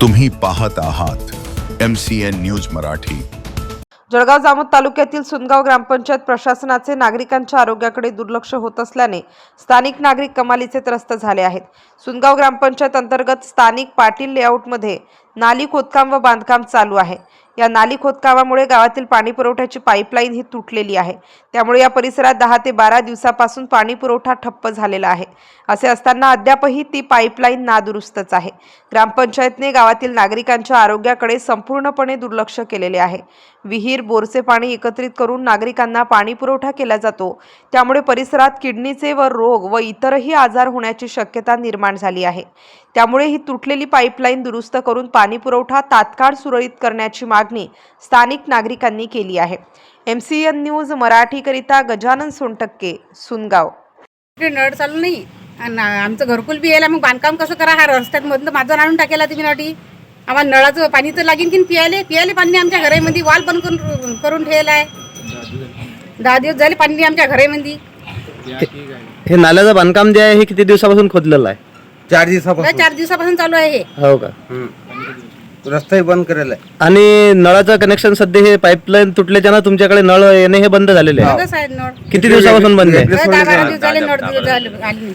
तुम्ही पाहत आहात M C N news Marathi. Jalgaon Jamod तालुक्यातील सुनगाव ग्रामपंचायत प्रशासनाचे नागरिकांच्या आरोग्याकडे दुर्लक्ष होत असल्याने स्थानिक नागरिक कमालीचे त्रस्त झाले आहेत. सुनगाव ग्रामपंचायत अंतर्गत स्थानिक पाटील लेआउटमध्ये नाली खोदकाम व बांधकाम चालू आहे. या नाली खोदकामामुळे गावातील पाणी पुरवठ्याची पाईपलाईन ही तुटलेली आहे. त्यामुळे या परिसरात दहा ते बारा दिवसापासून पाणी पुरवठा ठप्प झालेला आहे. असे असताना अद्यापही ती पाईपलाईन नादुरुस्तच आहे. ग्रामपंचायतने गावातील नागरिकांच्या आरोग्याकडे संपूर्णपणे दुर्लक्ष केलेले आहे. विहीर बोरचे पाणी एकत्रित करून नागरिकांना पाणी पुरवठा केला जातो. त्यामुळे परिसरात किडनीचे व रोग व इतरही आजार होण्याची शक्यता निर्माण झाली आहे. त्यामुळे ही तुटलेली पाईपलाईन दुरुस्त करून पाणी पुरवठा तात्काळ सुरळीत करण्याची मागणी स्थानिक नागरिकांनी केली आहे. एम सी एन न्यूज मराठीकरिता गजानन सोनटक्के सुनगाव. नळ चालू नाही. आणि आमचं घरकुल बी यायला मग बांधकाम कसं करा? हा रस्त्यात मधलं माझं आणून टाकेला तुम्ही नाटी. आम्हाला नळाचं पाणी तर लागेल की पियाले पियाले पाणी आमच्या घरामध्ये वाल बंद करून करून ठेवला आहे दहा दिवस झाले पाणी आमच्या घरामध्ये. हे नाल्याचं बांधकाम जे आहे हे किती दिवसापासून खोदलेलं आहे? चार दिवसापासून. चार दिवसापासून चालू आहे हे. हो का? रस्ताही बंद करेल आहे. आणि नळाचं कनेक्शन सध्या हे पाईपलाईन तुटल्याच्यानं तुमच्याकडे नळ येणे हे बंद झालेले आहे. बघच आहे नळ. किती दिवसापासून बंद आहे? लय दहा बारा दिवस झाले नळ दिवस झाले. आले नाही.